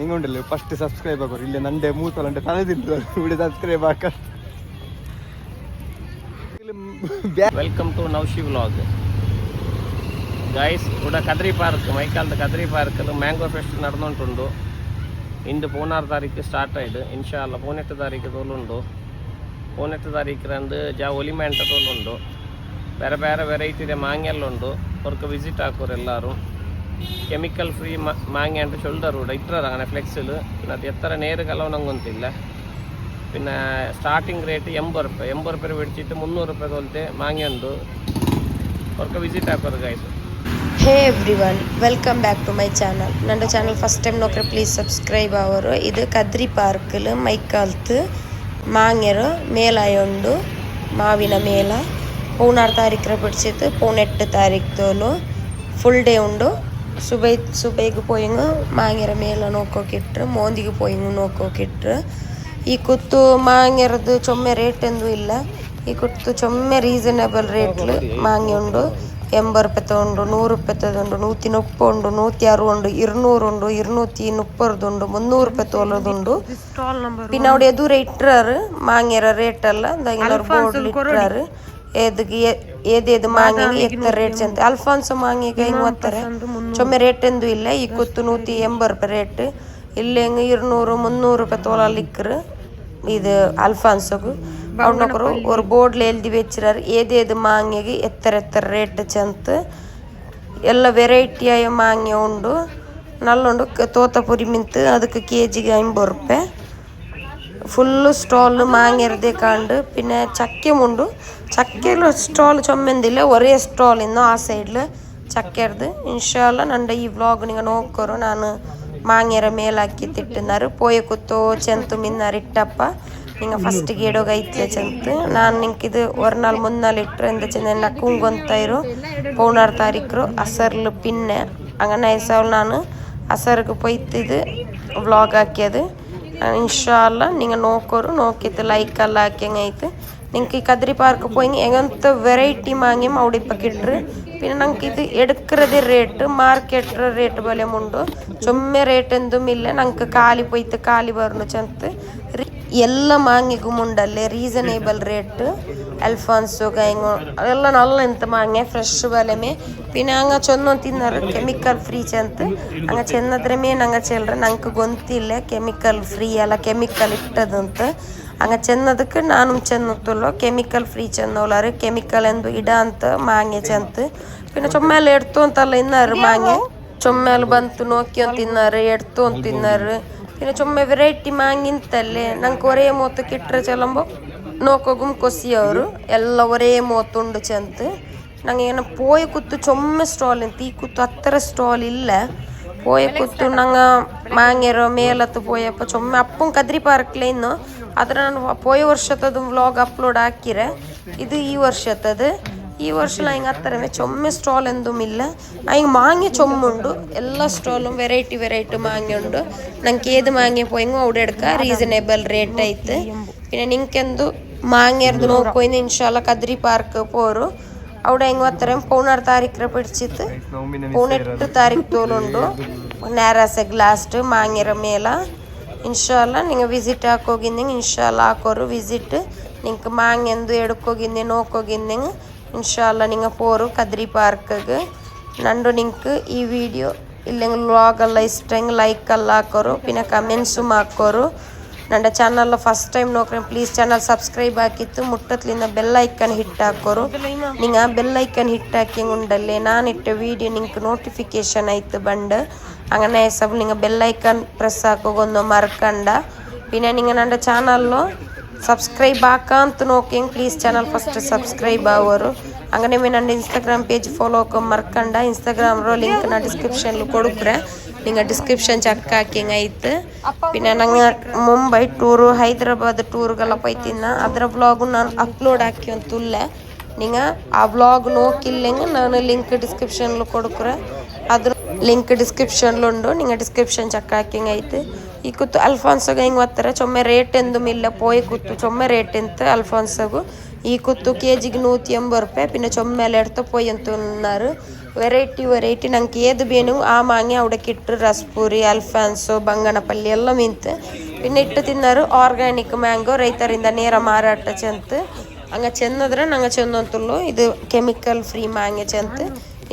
നിങ്ങളുണ്ടല്ലോ first subscribe ആക്കോ ഇല്ല നന്റെ മൂത്തോളന്റെ തല തിന്നു ഇവിടെ സബ്സ്ക്രൈബ് ആക്കാൻ welcome to Naushi vlog guys ಕೂಡ ಕದ್ರಿ ಪಾರ್ಕ್ ಮೈಕಾಲ್ದ ಕದ್ರಿ ಪಾರ್ಕಲ್ಲಿ ಮ್ಯಾಂಗೋ ಫೆಸ್ಟ್ ನಡೆದುಂಟುಂಡು ಇಂದು ಪೂನಾರು ತಾರೀಕು ಸ್ಟಾರ್ಟ್ ಆಯ್ತು ಇನ್ಶಾಲ್ಲ ಪೂನೆಟ್ಟು ತಾರೀಕು ತೋಲುಂಡು ಪೂನೆಟ್ಟು ತಾರೀಕಿರಂದು ಜಾ ಒಲಿಮೆಂಟ ತೋಲುಂಡು ಬೇರೆ ಬೇರೆ ವೆರೈಟಿದೆ ಮಾಂಗೆಲ್ಲ ಉಂಡು ಅವ್ರಿಗೆ ವಿಸಿಟ್ ಹಾಕೋರು ಎಲ್ಲರೂ ಕೆಮಿಕಲ್ ಫ್ರೀ ಮಾಂಗೆ ಅಂತ ಶೋಲ್ಡರ್ ಕೂಡ ಇಟ್ಟರೆ ಅದಕ್ಕೆ ಫ್ಲೆಕ್ಸಲ್ ಅದು ಎತ್ತರ ನೇರ ಕಲವ ನಂಗೆ ಇನ್ನು ಸ್ಟಾರ್ಟಿಂಗ್ ರೇಟ್ ಎಂಬತ್ತು ರೂಪಾಯಿ ಎಂಬತ್ತು ರೂಪಾಯಿ ಬಿಡ್ಸಿಟ್ಟು ಮುನ್ನೂರು ರೂಪಾಯಿ ಹೋಲ್ತೆ ಮಾಂಗೆ ಒಂದು ಅವ್ರಿಗೆ ವಿಸಿಟ್ ಹಾಕೋದು ಗಾಯಿತು hey everyone welcome back to my channel ನನ್ನ ಚಾನಲ್ ಫಸ್ಟ್ ಟೈಮ್ ನೋಡ್ರೆ ಪ್ಲೀಸ್ ಸಬ್ಸ್ಕ್ರೈಬ್ ಅವರು. ಇದು ಕದ್ರಿ ಪಾರ್ಕಲ್ ಮೈ ಕಾಲ್ತ್ ಮಾಂಗೆರು ಮೇಲಾಯೊಂಡು, ಮಾವಿನ ಮೇಲ ಹೂನಾರು ತಾರೀಕರ ಬಿಡ್ಸಿತ್ತು ಪೂನೆಟ್ಟು ತಾರೀಕು ತೋಲು ಫುಲ್ ಡೇ ಉಂಡು. ಸುಬೈ ಸುಬೈಗೆ ಪೋಯಿಂಗು ಮಾಂಗೆರ ಮೇಲ ನೋಕೋಕಿಟ್ರು ಮೋಂದಿಗೆ ಪೋಯಿಂಗು ನೋಕೋಕಿಟ್ರು ಈ ಕುತ್ತು ಮಾಂಗೆರದು ಚೊಮ್ಮೆ ರೇಟ್ ಎಂದು ಇಲ್ಲ ಈ ಕುತ್ತು ಚೊಮ್ಮೆ ರೀಸನಬಲ್ ರೇಟ್ಲು ಮಾಂಗೆ ಉಂಡು ಎಂಬತ್ತು ರೂಪಾಯಿ ತಗೊಂಡು ನೂರು ರೂಪಾಯಿ ತಗೊಂಡು ನೂತಿ ಮುಪ್ಪ ಉಂಡು ನೂತಿ ಆರು ಉಂಡು ഇരുന്നൂറ് ಉಂಡು ഇരുന്നൂറ്റി മുപ്പതുണ്ട് മുന്നൂറ് ರೂಪಾಯಿ തോലതുണ്ട് പിന്നെ അവിടെ എതുവരെ ഇട്ടാറ് മാങ്ങേര റേറ്റ് അല്ല എന്തെങ്കിലും ബോർഡിൽ ഇട്ടാറ് ಎದ್ ಮಾಂಗಿ ಎತ್ತ ರೇಟ್ ಚಂದ ಅಲ್ಫಾನ್ಸೋ ಮಾಂಗಿ ಹೆಂಗ್ ಚೊಮ್ಮೆ ರೇಟ್ ಎಂದು ಇಲ್ಲ. ಈ ಕುತ್ತು ನೂತಿ ಎಂಬ ರೂಪಾಯಿ ರೇಟ್. ಇಲ್ಲಿ ಹೆಂಗ ಇರ್ನೂರು ಮುನ್ನೂರು ರೂಪಾಯಿ ತೊಗೊಳಲಿಕ್ಕ್ರ ಇದು ಅಲ್ಫಾನ್ಸೋಗು. ಅವ್ನೊಬ್ರು ಅವ್ರ ಬೋರ್ಡ್ಲಿ ಎಲ್ದಿ ಬೆಚ್ಚಿರಾರ ಏದೇದು ಮಾಂಗಿಗೆ ಎತ್ತರ ಎತ್ತರ ರೇಟ್ ಚಂತ. ಎಲ್ಲ ವೆರೈಟಿ ಆಯ ಮಾಂಗಿ ಉಂಡು. ನಲ್ಲುಂಡು ತೋತ ಪುರಿ ಅದಕ್ಕೆ ಕೆ ಜಿಗೆ ಐಂಬ ರೂಪಾಯಿ. ഫുള്ള് സ്റ്റോളിൽ മാങ്ങരുതേ കാണ്ട് പിന്നെ ചക്കയുമുണ്ട് ചക്കയിൽ സ്റ്റോൾ ചുമന്തില്ല ഒരേ സ്റ്റോൾ ഇന്നോ ആ സൈഡിൽ ചക്കരുത് ഇൻഷാല്ല നണ്ട ಈ ವ್ಲಾಗ್ നിങ്ങൾ ನೋಡ್ಕೊರು ನಾನು ಮಾಂಗೆರ ಮೇಲಾಕಿ ತಿಟ್ಟಿನಾರು ಪೋಯ ಕುತ್ತೋ ಚೆಂತು ಮಿನ್ನಾರು ಇಟ್ಟಪ್ಪ ನಿಂಗೆ ಫಸ್ಟಿಗೆ ಇಡೋಗ ಐತ್ಲೆ ಚೆಂತು ನಾನು ನಿಂಗೆ ಇದು ಒರ್ನಾಲ್ ಮುನ್ನಾಲ್ ಇಟ್ಟರು ಎಂದ ಚೆಂದ ನಕ್ಕುಂಗೊಂತ ಇರು ಪೌನಾರು ತಾರೀಕು ಅಸರ್ಲು ಪಿನ್ನೆ അങ്ങനെ ಐಸವಲ್ ನಾನು ಅಸರ್ಗೆ ಪೊಯ್ತಿದ್ದು ವ್ಲಾಗ್ ಇನ್ಶಾ ಅಲ್ಲ ನಿಂಗೆ ನೋಕೋರು ನೋಕಿತ್ತು ಲೈಕ್ ಎಲ್ಲ ಹಾಕ್ಯಂಗೈತೆ ನಿಂಗೆ ಈ ಪಾರ್ಕ್ ಪೋಯಿಂಗ್ ಹೆಂಗಂತ ವೆರೈಟಿ ಮಾಂಗಿ ಮಾಡಿ ಪಕ್ಕಿಟ್ರಿ ಪಿನ್ನ ನಂಗೆ ಇದು ಎಡ್ಕ್ರದಿ ರೇಟ್ ಮಾರ್ಕೆಟ್ರ ರೇಟ್ ಬಲೆ ಮುಂಡು. ಸೊಮ್ಮೆ ರೇಟ್ ಎಂದು ಮಿಲ್ಲ ನಂಗೆ ಖಾಲಿ ಪೊಯ್ತು, ಖಾಲಿ ಬರ್ನು ಚಂತ. ಎಲ್ಲ ಮಾಂಗಿಗೂ ಮುಂಡಲ್ಲೇ ರೀಸನೇಬಲ್ ರೇಟ್ ಅಲ್ಫಾನ್ಸು ಗೈಂಗು ಅದೆಲ್ಲ ನಲ್ಲ ಎಂತ ಮಾಂಗೆ ಫ್ರೆಶ್ ಬಲೆ ಮೇ. ಪಿನ್ನ ಹಂಗ ಚೊಂದ ತಿನ್ನಾರ ಕೆಮಿಕಲ್ ಫ್ರೀ ಚಂತ. ಹಂಗ ಚೆನ್ನದ್ರೆ ಮೇ ನಂಗೆ ಚೆಲ್ರೆ, ನಂಗೆ ಗೊಂತಿಲ್ಲ ಕೆಮಿಕಲ್ ಫ್ರೀ ಅಲ್ಲ ಕೆಮಿಕಲ್ ಇಟ್ಟದಂತ. ಹಂಗೆ ಚೆನ್ನದಕ್ಕೆ ನಾನು ಚೆನ್ನತ್ತಲ್ಲೋ ಕೆಮಿಕಲ್ ಫ್ರೀ ಚೆನ್ನೋಲಾರು ಕೆಮಿಕಲ್ ಎಂದು ಇಡ ಅಂತ ಮಾಂಗೆ ಚೆಂತು ಪಿನ್ನ ಚೊಮ್ಮೇಲೆ ಎಡ್ತು ಅಂತಲ್ಲ ಇನ್ನಾರು ಮಾಂಗೆ ಚೊಮ್ಮೇಲೆ ಬಂತು ನೋಕಿ ಅಂತ ತಿನ್ನಾರು ಎಡ್ತು ಅಂತ ತಿನ್ನಾರು ಪಿನ್ನ ಚೊಮ್ಮೆ ವೆರೈಟಿ ಮಾಂಗಿಂತಲ್ಲೇ ನಂಗೆ ಒರೇ ಮೂವತ್ತು ಕಿಟ್ರೆ ಚೆಲ್ಲಂಬೋ ನೋಕೋಗುಮ್ ಕೊಸಿ ಅವರು ಎಲ್ಲ ಒರೇ ಮೂವತ್ತುಂಡು ಚೆಂತು ನಂಗೆ ಏನೋ ಪೋಯ ಕುತ್ತು ಚೊಮ್ಮೆ ಸ್ಟಾಲ್ ಅಂತ ಈ ಕುತ್ತು ಹತ್ತಿರ ಸ್ಟಾಲ್ ಇಲ್ಲ போய் குத்துனாங்க மாங்கிற மேலத்து போய் அப்போ சும்மா அப்பவும் கதிரி பார்க்கல இன்னும் ಆದ್ರೆ ನಾನು ಪೋಯ್ ವರ್ಷದ್ದು ವ್ಲಾಗ್ ಅಪ್ಲೋಡ್ ಹಾಕಿರೆ. ಇದು ಈ ವರ್ಷದ್ದು ಈ ವರ್ಷ ನಾ ಹಿಂಗೆ ಚೊಮ್ಮೆ ಸ್ಟಾಲ್ ಎಂದು ಇಲ್ಲ ನಾ ಹಿಂಗೆ ಮಾಂಗೆ ಚೊಮ್ಮುಂಡು ಎಲ್ಲ ಸ್ಟಾಲ್ ವೆರೈಟಿ ವೆರೈಟಿ ಮಾಂಗೆ ಉಂಡು. ನಂಗೆ ಏದು ಮಾಂಗೆ ಪೋಯಿಂಗು ಓಡಾಡ್ಕ ರೀಸನೇಬಲ್ ರೇಟ್ ಐತೆ. ಇನ್ನು ನಿಂಕೆಂದು ಮಾಂಗೆ ಅರ್ದು ನೋಕೊಯ್ದು ಇನ್ಶಾಲ ಕದ್ರಿ ಪಾರ್ಕ್ ಪೋರು. ಅವಡ ಹೆಂಗ್ ಹತ್ತಾರೆ? ಪೌನಾರ್ ತಾರೀಕ್ರೆ ಪಿಡ್ಚಿತ್ತು ಪೌನೆಟ್ಟು ತಾರೀಕು ತೋಲುಂಡು. ನ್ಯಾರಾಸೆ ಗ್ಲಾಸ್ಟ್ ಮಾಂಗೆರ ಮೇಲ. ಇನ್ಶಾಲ್ಲ ನಿಂಗೆ ವಿಸಿಟ್ ಹಾಕೋಗಿಂದಿಂಗೆ ಇನ್ಶಾಲ್ಲ ಹಾಕೋರು. ವಿಸಿಟ್ ನಿಂಗೆ ಮಾಂಗೆಂದು ಎಡ್ಕೋಗಿಂದೆ ನೋಕೋಗಿಂದಿಂಗೆ ಇನ್ಶಾಲ್ಲ ನಿಂಗೆ ಪೋರು ಕದ್ರಿ ಪಾರ್ಕ್ಗೆ. ನಂಡು ನಿಂಗೆ ಈ ವಿಡಿಯೋ ಹಿಂಗೆ ಲಾಗೆಲ್ಲ ಇಷ್ಟ ಲೈಕ್ ಲೈಕಲ್ಲ ಹಾಕೋರು ಪಿನ ಕಮೆಂಟ್ಸು ಹಾಕೋರು. ನನ್ನ ಚಾನಲ್ ಫಸ್ಟ್ ಟೈಮ್ ನೋಡ್ರಿ ಪ್ಲೀಸ್ ಚಾನಲ್ ಸಬ್ಸ್ಕ್ರೈಬ್ ಹಾಕಿತ್ತು ಮುಟ್ಟತ್ಲಿಂದ ಬೆಲ್ ಐಕನ್ ಹಿಟ್ ಹಾಕೋರು ನಿಂಗೆ ಆ ಬೆಲ್ ಐಕನ್ ಹಿಟ್ ಹಾಕಿ ಉಂಡಲ್ಲಿ ನಾನು ಇಟ್ಟ ವಿಡಿಯೋ ನಿಂಗೆ ನೋಟಿಫಿಕೇಶನ್ ಆಯ್ತು ಬಂದು അങ്ങനെ സബ് നിങ്ങൾ ബെല്ലൈക്കൺ പ്രസ് ആക്കുകയൊന്നും മറക്കണ്ട പിന്നെ നിങ്ങൾ എൻ്റെ ചാനലിലോ ಸಬ್ಸ್ಕ್ರೈಬ್ ಹಾಕಂತ ನೋಕಿಂಗ್ ಪ್ಲೀಸ್ ಚಾನಲ್ ಫಸ್ಟ್ ಸಬ್ಸ್ಕ್ರೈಬ್ ಅವರು. ಹಂಗೆ ನಿಮ್ಮ ನನ್ನ ಇನ್ಸ್ಟಾಗ್ರಾಮ್ ಪೇಜ್ ಫಾಲೋ ಹಾಕೋ ಮರ್ಕಂಡ. ಇನ್ಸ್ಟಾಗ್ರಾಮ್ ಲಿಂಕ್ ನಾ ಡಿಸ್ಕ್ರಿಪ್ಷನ್ಲು ಕೊಡುಕ್ರೆ ನಿಂಗೆ ಡಿಸ್ಕ್ರಿಪ್ಷನ್ ಚೆಕ್ ಹಾಕಿಂಗ್ ಐತೆ. ಪಿನ್ನ ನಂಗೆ ಮುಂಬೈ ಟೂರು ಹೈದರಾಬಾದ್ ಟೂರ್ಗೆಲ್ಲ ಪೈತಿನ ಅದರ ಬ್ಲಾಗು ನಾನು ಅಪ್ಲೋಡ್ ಹಾಕಿ ತುಲ್ಲೆ ನಿಂಗೆ ಆ ಬ್ಲಾಗ್ ನೋಕಿಲ್ಲಂಗೆ ನಾನು ಲಿಂಕ್ ಡಿಸ್ಕ್ರಿಪ್ಷನ್ಲು ಕೊಡುಕ್ರೆ ಅದ್ರ ಲಿಂಕ್ ಡಿಸ್ಕ್ರಿಪ್ಷನ್ಲು ಉಂಡು. ನಿಂಗೆ ಡಿಸ್ಕ್ರಿಪ್ಷನ್ ಚೆಕ್ ಹಾಕಿಂಗ್ ಐತೆ. ಈ ಕೂತು ಅಲ್ಫಾನ್ಸಗ ಹಿಂಗೆ ಒತ್ತಾರೆ. ಚೊಮ್ಮೆ ರೇಟ್ ಎಂದು ಮಿಲ್ಲ ಪೋಯ್ ಕೂತು, ಚೊಮ್ಮೆ ರೇಟ್ ಎಂತ ಅಲ್ಫಾನ್ಸಗು. ಈ ಕೂತು ಕೆ ಜಿಗೆ ನೂತಿ ಎಂಬ ರೂಪಾಯಿ, ಪಿನ್ನ ಚೊಮ್ಮೆ ಎಡ್ತ ಪೋಯ್ ಅಂತುన్నారు ವೆರೈಟಿ ವೆರೈಟಿ ನಂಗೆ ಏದು ಬೇನು, ಆ ಮಾಂಗೆ ಅವಡಕ್ಕೆ ಇಟ್ಟರು ರಸ್ಪೂರಿ ಅಲ್ಫಾನ್ಸು, ಬಂಗನಪಲ್ಲಿ ಎಲ್ಲ ಮಿಂತು. ಪಿನ್ನ ಇಟ್ಟು ತಿನ್ನಾರು ಆರ್ಗ್ಯಾನಿಕ್ ಮ್ಯಾಂಗೋ ರೈತರಿಂದ ನೇರ ಮಾರಾಟ ಚೆಂತು. ಹಂಗೆ ಚೆನ್ನದ್ರೆ ನಂಗೆ ಚೆಂದಂತುಲ್ಲು ಇದು ಕೆಮಿಕಲ್ ಫ್ರೀ ಮಾಂಗೆ ಚೆಂತು.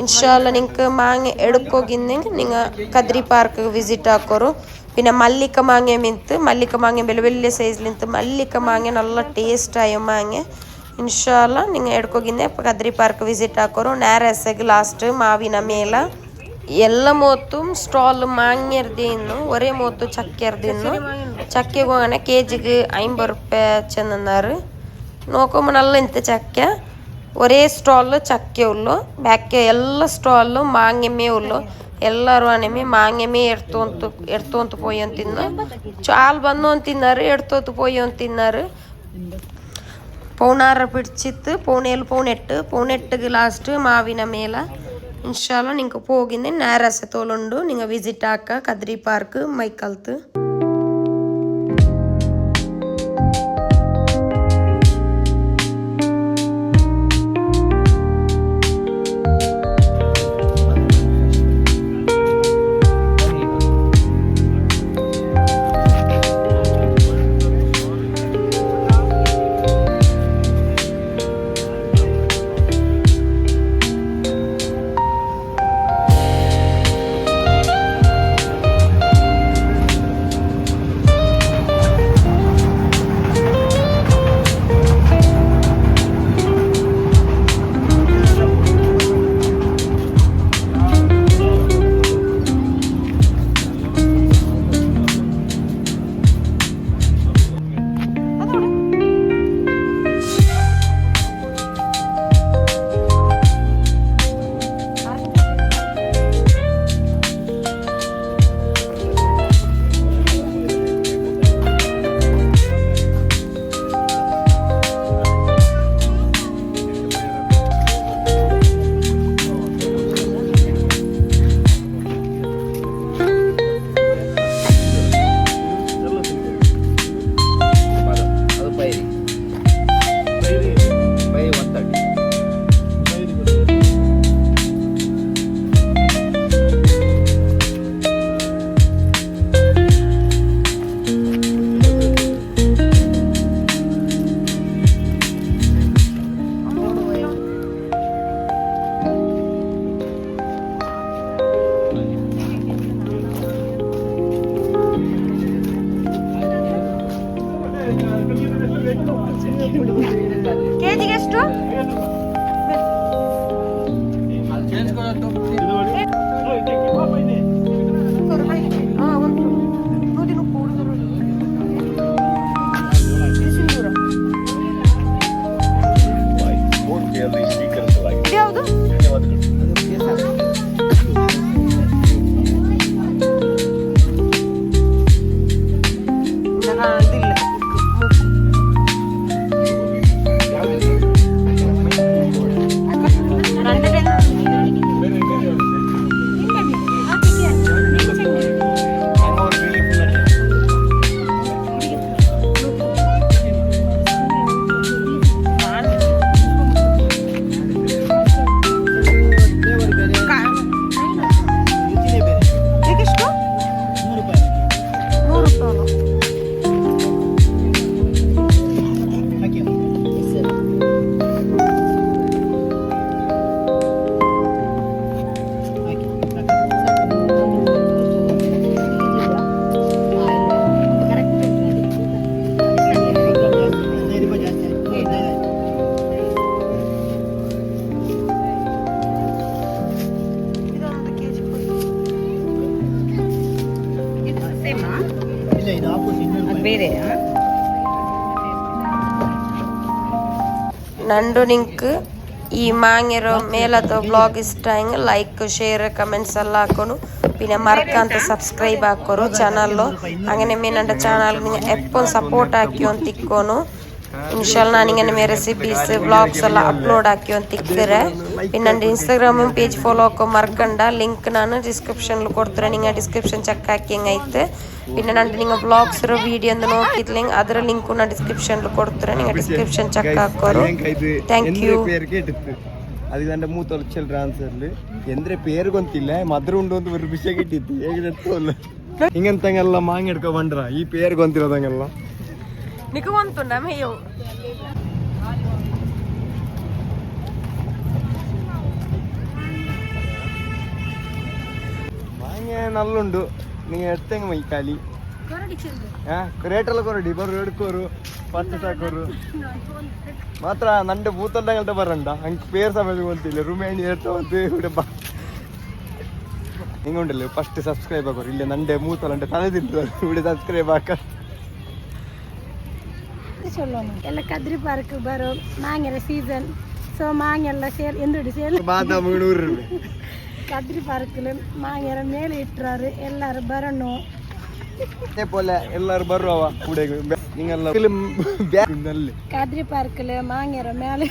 ಇನ್ಶಾಲ್ಲ ನಿಂಗೆ ಮಾಂಗೆ ಎಡಕ್ಕೋಗಿಂದ ನಿಂಗೆ ಕದ್ರಿ ಪಾರ್ಕ್ ವಿಸಿಟ್ ಹಾಕೋರು. പിന്നെ മല്ലിക്ക മാങ്ങ മിന്ത് മല്ലിക്ക മാങ്ങ വലിയ വലിയ സൈസിലിന്ത് മല്ലിക്ക മാങ്ങ നല്ല ടേസ്റ്റായ മാങ്ങ. ಇನ್ಶಾಲ್ಲ ನಿಂಗೆ ಎಡ್ಕೋಗಿದ್ದೆ ಕದ್ರಿ ಪಾರ್ಕ್ ವಿಸಿಟ್ ಹಾಕೋರು ನೇರ ಲಾಸ್ಟ್ ಮಾವಿನ ಮೇಲ ಎಲ್ಲ ಮೂವತ್ತು ಸ್ಟಾಲ್ ಮಾಂಗ್ಯರ್ದು ಇನ್ನು ಒರೇ ಮೂವತ್ತು ಚಕ್ಕೆರ್ದು ಚಕ್ಕೆ ಚಕ್ಕೆಗೆ ಹೋಗೋಣ ಕೆ ಜಿಗೆ ಐಂಬತ್ತು ರೂಪಾಯಿ ಚೆಂದಾರು ನೋಕೊಂಬನಲ್ಲ ಇಂತ ಚಕ್ಕೆ ಒರೇ ಸ್ಟಾಲ್ ಚಕ್ಕೆ ಉಲ್ಲು ಬ್ಯಾಕ್ ಎಲ್ಲ ಸ್ಟಾಲ್ ಮಾಂಗ್ಯಮೇ ಉಲ್ಲು ಎಲ್ಲರೂ ಅನಿಮಿ ಮಾಂಗೆಮಿ ಎಡ್ತೋಂತು ಎಡ್ತೋಂತು పోయి ಅಂತಿನ್ನ ಚಾಲ್ ಬಂದು ಅಂತಿನ್ನಾರು ಎಡ್ತೋತು పోయి ಅಂತಿನ್ನಾರು ಪೌನಾರ ಪಿಡ್ಚಿತ್ತು ಪೌನೇಲು ಪೌನೆಟ್ಟು ಪೌನೆಟ್ಟಿಗೆ ಲಾಸ್ಟ್ ಮಾವಿನ ಮೇಲ ಇನ್ಶಾಲ್ಲ ನಿಂಗೆ ಹೋಗಿಂದೆ ನೇರಸೆ ತೋಲುಂಡು, ನಿಂಗೆ ವಿಸಿಟ್ ಆಕ ಕದ್ರಿ ಪಾರ್ಕ್ ಮೈಕಲ್ತು. ಕೆ ಜಿಗೆ ಬೇರೆ ನಂಡು ನಿಂಕ್ ಈ ಮಾಂಗಿರೋ ಮೇಲದ ಬ್ಲಾಗ್ ಇಷ್ಟ ಹೆಂಗೆ ಲೈಕ್ ಶೇರ್ ಕಮೆಂಟ್ಸ್ ಎಲ್ಲ ಹಾಕೊಂಡು പിന്നെ മറക്കാത്ത സബ്സ്ക്രൈബ് ആക്കോറു ചാനലിലോ അങ്ങനെ മീനണ്ട ചാനൽ നിങ്ങൾ എപ്പോൾ സപ്പോർട്ട് ആക്കിയോ തിക്കോണു ಇನ್ಶಾಲ್ ನಾನು ಹಿಂಗೆ ನಿಮಗೆ ರೆಸಿಪೀಸ್ ಬ್ಲಾಗ್ಸ್ ಎಲ್ಲ ಅಪ್ಲೋಡ್ ಹಾಕಿ ಅಂತ ಇಕ್ಕಿದ್ರೆ ಇನ್ನು ನನ್ನ ಇನ್ಸ್ಟಾಗ್ರಾಮ್ ಪೇಜ್ ಫಾಲೋ ಹಾಕೋ ಮರ್ಕಂಡ ಲಿಂಕ್ ನಾನು ಡಿಸ್ಕ್ರಿಪ್ಷನ್ ಕೊಡ್ತೀರ. ನಿಂಗೆ ಡಿಸ್ಕ್ರಿಪ್ಷನ್ ಚೆಕ್ ಹಾಕಿ ಐತೆ. ಇನ್ನು ನಾನು ನಿಮ್ಮ ಬ್ಲಾಗ್ಸ್ ಇರೋ ವಿಡಿಯೋ ಅಂತ ನೋಡ್ತಿದ್ಲಿಂಗ್ ಅದರ ಲಿಂಕ್ ನಾನು ಡಿಸ್ಕ್ರಿಪ್ಷನ್ ಕೊಡ್ತೀರ. ನಿಂಗೆ ಡಿಸ್ಕ್ರಿಪ್ಷನ್ ಚೆಕ್ ಹಾಕೋರು ಥ್ಯಾಂಕ್ ಯು ಅದಿದಂಡ ಮೂತ್ ಲಕ್ಷಲ್ ಮದ್ರ ಉಂಡು ಒಂದು ಬರ್ರಿ ಬಿಸಿಯಾಗಿ ಇಟ್ಟಿದ್ದು ಹಿಂಗಂತಂಗೆಲ್ಲ ಮಾಂಗ್ ಹಿಡ್ಕೊಂಡ್ರ ಈ ಪೇರ್ಗೊಂತಿರೋದಂಗೆಲ್ಲ. ನಿಕ್ ಮಂತುಂಡ ಬಾಂಯ ನಲ್ಲುಂಡು. ನಿಂಗೆ ಎಡ್ತೆಂಗ್ ಮೈ ಕಾಲಿ ಆ ಕೊರೇಟರ್ ಲ್ ಕೊರುಡಿ ಬೊರು ಎಡ್ಕೊರು ಪರ್ಚೆ ಚಕ್ ಮಾತ್ರ ನಂಡೆ ಬೂತಲು ದಂಗಲ್ಟ ಅಂಕ್ ಪೇರ್ ಸಮೆ ಕೊಂತಿಲ್ಲ ರುಮೈನ್ ಏರ್ ತೋದೆ ಬಾ. ನಿಂಗೊಂಡುಲ್ಲೆ ಫಸ್ಟ್ ಸಬ್ಸ್ಕ್ರೈಬ್ ಕೊರು ಇಲ್ಲೆ ನಂಡೆ ಮೂತಲು ತಲೆ ತಿಂಡು ಅಂಡ್ ಬಿಡು ತತ್ರೇ மாதிரி சொல்லணும் ಎಲ್ಲ ಕದ್ರಿ ಪಾರ್ಕ್ ಬರೋ ಮಾಂಗೆಲ್ಲ ಸೀಸನ್ ஸோ மாங்கெல்ல சேல் எந்தோட சேல்? பாதாம் நூறு கத்திரி பார்க்கில் மாங்கெல்ல மேலே இட்டுறாரு எல்லாரும் வரணும். அதே போல எல்லாரும் வருவா கூட நீங்க எல்லாம் கதிரி பார்க்கில் மாங்கெரம் மேலே.